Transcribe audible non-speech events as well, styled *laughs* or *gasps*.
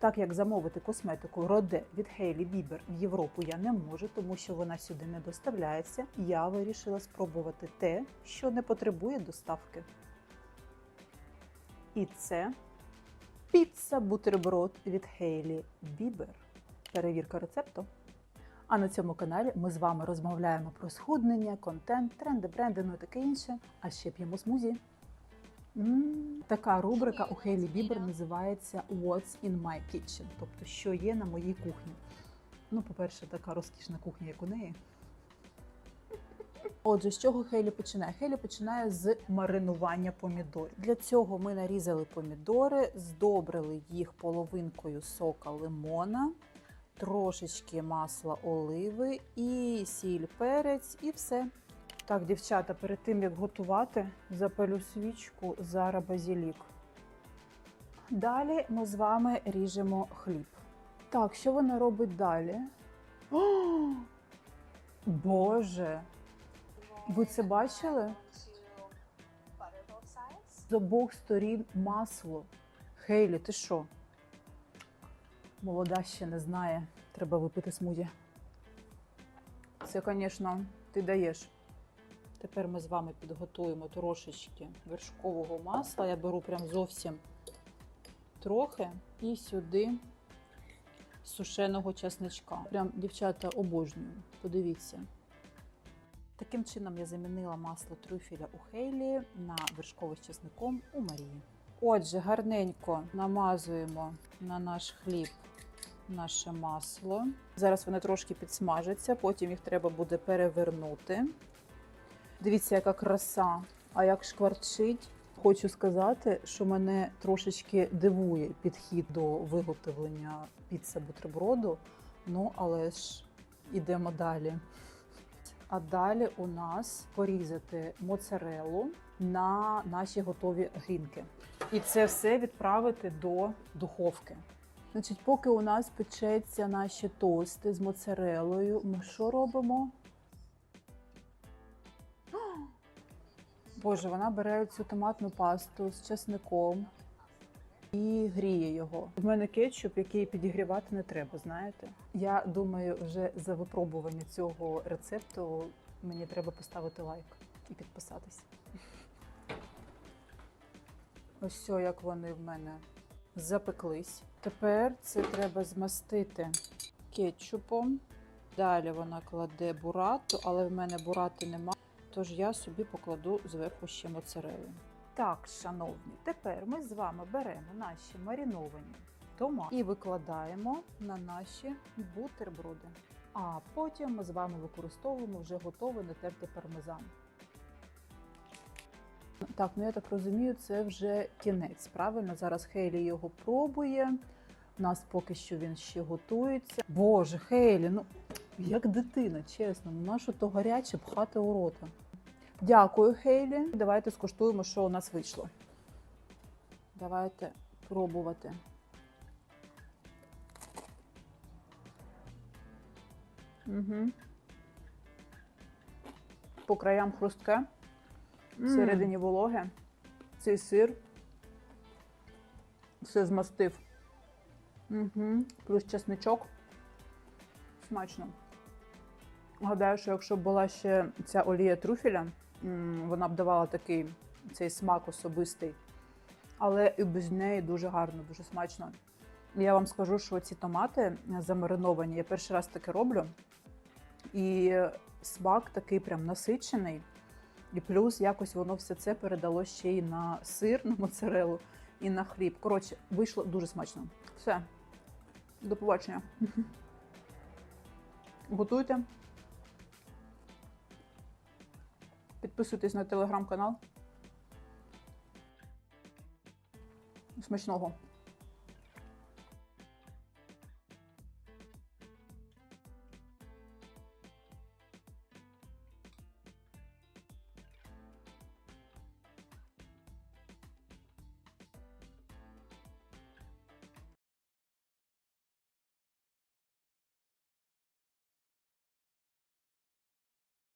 Так як замовити косметику Роде від Хейлі Бібер в Європу я не можу, тому що вона сюди не доставляється. Я вирішила спробувати те, що не потребує доставки. І це піца бутерброд від Хейлі Бібер. Перевірка рецепту. А на цьому каналі ми з вами розмовляємо про схуднення, контент, тренди, бренди, ну і таке інше. А ще п'ємо смузі. Така рубрика у Хейлі Бібер називається What's in my kitchen, тобто що є на моїй кухні. Ну, по-перше, така розкішна кухня, як у неї. Отже, з чого Хейлі починає? Хейлі починає з маринування помідорів. Для цього ми нарізали помідори, здобрили їх половинкою сока лимона, трошечки масла оливи і сіль, перець, і все. Так, дівчата, перед тим як готувати, запалю свічку зараз базілік. Далі ми з вами ріжемо хліб. Так, що вона робить далі? О, *gasps* Боже! Ви це бачили? З обох сторін масло. Хейлі, ти що? Молода ще не знає. Треба випити смузі. Це, звісно, ти даєш. Тепер ми з вами підготуємо трошечки вершкового масла. Я беру прям зовсім трохи і сюди сушеного чесничка. Прям, дівчата, обожнюю. Подивіться. Таким чином я замінила масло трюфеля у Хейлі на вершкове з чесником у Марії. Отже, гарненько намазуємо на наш хліб наше масло. Зараз вони трошки підсмажаться, потім їх треба буде перевернути. Дивіться, яка краса, а як шкварчить. Хочу сказати, що мене трошечки дивує підхід до виготовлення піца бутерброду. Ну, але ж ідемо далі. А далі у нас порізати моцарелу на наші готові грінки. І це все відправити до духовки. Значить, поки у нас печеться наші тости з моцарелою, ми що робимо? Боже, вона бере цю томатну пасту з чесником і гріє його. В мене кетчуп, який підігрівати не треба, знаєте. Я думаю, вже за випробування цього рецепту мені треба поставити лайк і підписатись. Ось все, як вони в мене запеклись. Тепер це треба змастити кетчупом. Далі вона кладе бурату, але в мене бурати немає, тож я собі покладу зверху ще моцарелу. Так, шановні, тепер ми з вами беремо наші мариновані томати і викладаємо на наші бутерброди. А потім ми з вами використовуємо вже готовий натертий пармезан. Так, ну я так розумію, це вже кінець. Правильно, зараз Хейлі його пробує. У нас поки що він ще готується. Боже, Хейлі, ну як дитина, чесно, ну нащо то гаряче пхати у рота. Дякую, Хейлі. Давайте скуштуємо, що у нас вийшло. Давайте пробувати. Угу. По краям хрустке, всередині вологе. Цей сир все змастив. Угу. Плюс чесничок. Смачно. Гадаю, що якщо б була ще ця олія трюфеля, вона б давала такий цей смак особистий. Але і без неї дуже гарно, дуже смачно. Я вам скажу, що ці томати замариновані, я перший раз таке роблю. І смак такий прям насичений. І плюс якось воно все це передало ще й на сир, на моцарелу і на хліб. Коротше, вийшло дуже смачно. Все. До побачення. *laughs* Готуйте. Підписуйтесь на телеграм-канал. Смачного.